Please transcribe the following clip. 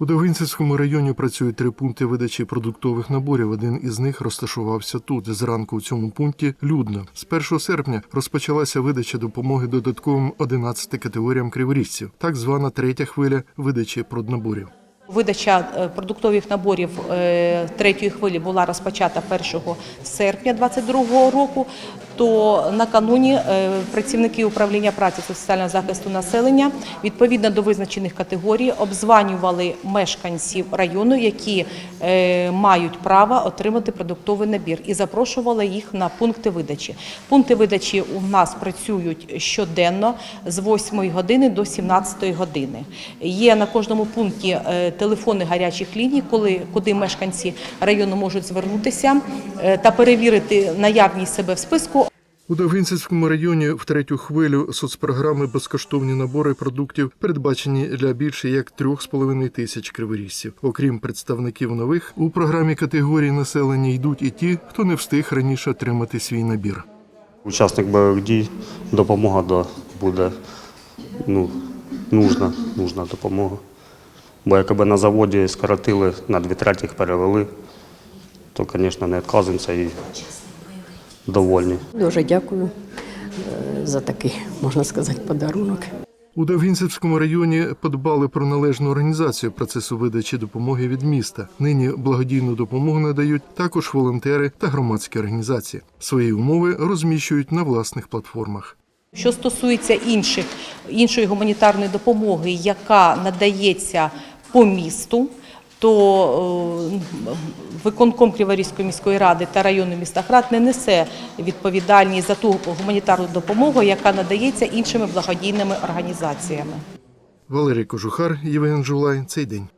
У Довгинцівському районі працюють три пункти видачі продуктових наборів. Один із них розташувався тут. Зранку у цьому пункті людно. З 1 серпня розпочалася видача допомоги додатковим 11 категоріям криворіжців, так звана третя хвиля видачі проднаборів. Видача е, продуктових наборів е, третьої хвилі була розпочата 1 серпня 2022 року. То накануні е, працівники управління праці соціального захисту населення відповідно до визначених категорій обзванювали мешканців району, які е, мають право отримати продуктовий набір, і запрошували їх на пункти видачі. Пункти видачі у нас працюють щоденно з 8 години до 17 години. Є на кожному пункті е, телефони гарячих ліній, коли куди мешканці району можуть звернутися та перевірити наявність себе в списку. У Довгинцівському районі в третю хвилю соцпрограми безкоштовні набори продуктів передбачені для більше як 3,5 тисяч криворіжців. Окрім представників нових, у програмі категорії населення йдуть і ті, хто не встиг раніше отримати свій набір. Учасник бойових дій, допомога буде ну, нужна, нужна допомога. Бо якби на заводі скоротили, на дві третіх перевели, то, звісно, не відказуємося і довольні. Дуже дякую е, за такий, можна сказати, подарунок. У Довгинцівському районі подбали про належну організацію процесу видачі допомоги від міста. Нині благодійну допомогу надають також волонтери та громадські організації. Свої умови розміщують на власних платформах. Що стосується інших, іншої гуманітарної допомоги, яка надається по місту, то е, виконком Криворізької міської ради та району міста Град не несе відповідальність за ту гуманітарну допомогу, яка надається іншими благодійними організаціями. Валерій Кожухар, Євген Жулай. Цей день.